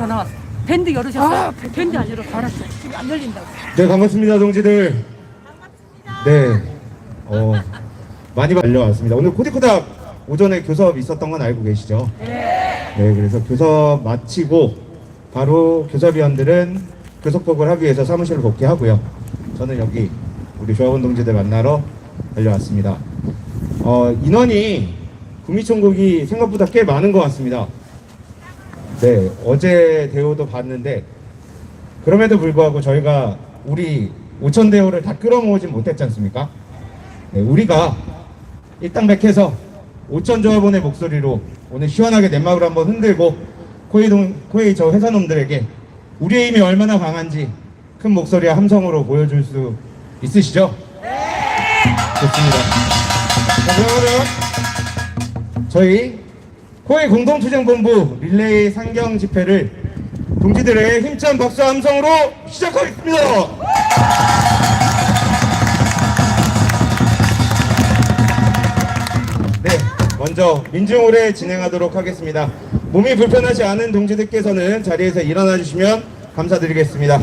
전화 왔어. 밴드 열으셨어요? 밴드 안 열었어. 알았어. 지금 안 열린다고. 네 반갑습니다 동지들 네 어, 많이 달려왔습니다 오늘 코디코닥 오전에 교섭 있었던 건 알고 계시죠? 네 그래서 교섭 마치고 바로 교섭위원들은 교섭복을 하기 위해서 사무실을 복귀하고요 저는 여기 우리 조합원 동지들 만나러 달려왔습니다 어, 인원이 구미총국이 생각보다 꽤 많은 것 같습니다 네 어제 대우도 봤는데 그럼에도 불구하고 저희가 우리 5천 대호를 다 끌어모으진 못했지 않습니까? 네, 우리가 일당백해서 5천 조합원의 목소리로 오늘 시원하게 넷막을 한번 흔들고 코웨이 동, 코웨이 저 회사놈들에게 우리의 힘이 얼마나 강한지 큰 목소리와 함성으로 보여줄 수 있으시죠? 네! 좋습니다. 자, 그러면 저희 코웨이 공동투쟁본부 릴레이 상경 집회를 동지들의 힘찬 박수 함성으로 시작하겠습니다. 네, 먼저 민중홀에 진행하도록 하겠습니다. 몸이 불편하지 않은 동지들께서는 자리에서 일어나 주시면 감사드리겠습니다.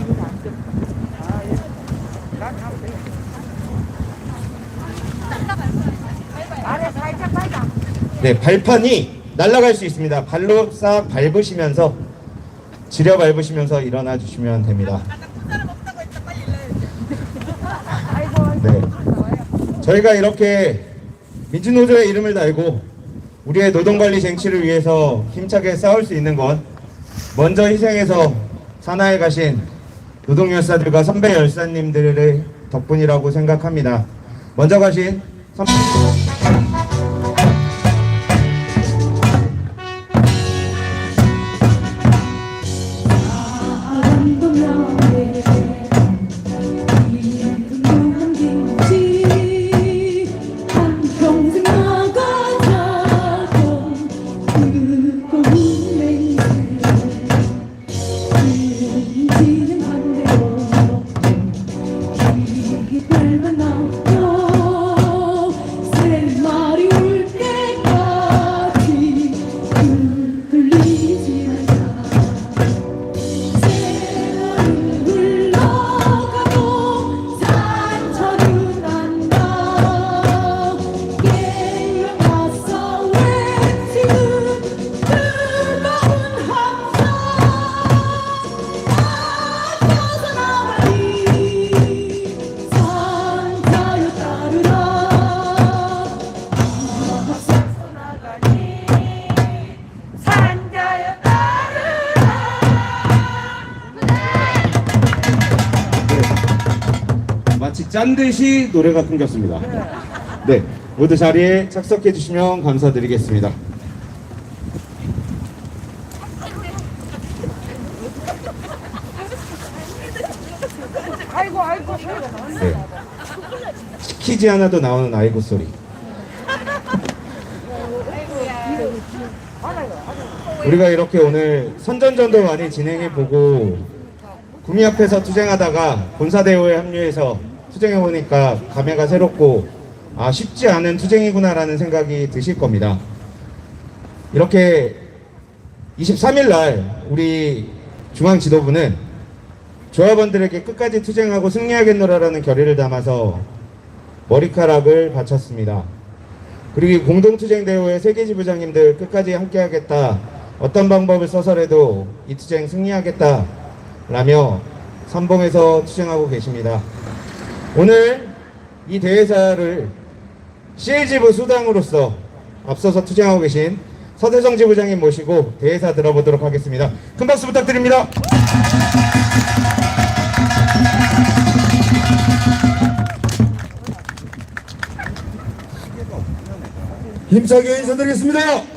네, 발판이 날아갈 수 있습니다. 발로 싹 밟으시면서 지려 밟으시면서 일어나 주시면 됩니다. 네. 저희가 이렇게 민주노조의 이름을 달고 우리의 노동관리 쟁취를 위해서 힘차게 싸울 수 있는 건 먼저 희생해서 산하에 가신 노동열사들과 선배 열사님들의 덕분이라고 생각합니다. 먼저 가신 선배 짠 듯이 노래가 끊겼습니다. 네, 모두 자리에 착석해 주시면 감사드리겠습니다. 아이고 아이고. 네. 시키지 않아도 나오는 아이고 소리. 우리가 이렇게 오늘 선전전도 많이 진행해 보고 구미 앞에서 투쟁하다가 본사 대회에 합류해서 투쟁해 보니까 감회가 새롭고 아 쉽지 않은 투쟁이구나라는 생각이 드실 겁니다. 이렇게 23일 날 우리 중앙 지도부는 조합원들에게 끝까지 투쟁하고 승리하겠노라라는 결의를 담아서 머리카락을 바쳤습니다. 그리고 공동투쟁 대회의 세계 지부장님들 끝까지 함께하겠다. 어떤 방법을 써서라도 이 투쟁 승리하겠다. 라며 선봉에서 투쟁하고 계십니다. 오늘 이 대회사를 CL지부 수당으로서 앞서서 투쟁하고 계신 서대성 지부장님 모시고 대회사 들어보도록 하겠습니다. 큰 박수 부탁드립니다. 힘차게 인사드리겠습니다.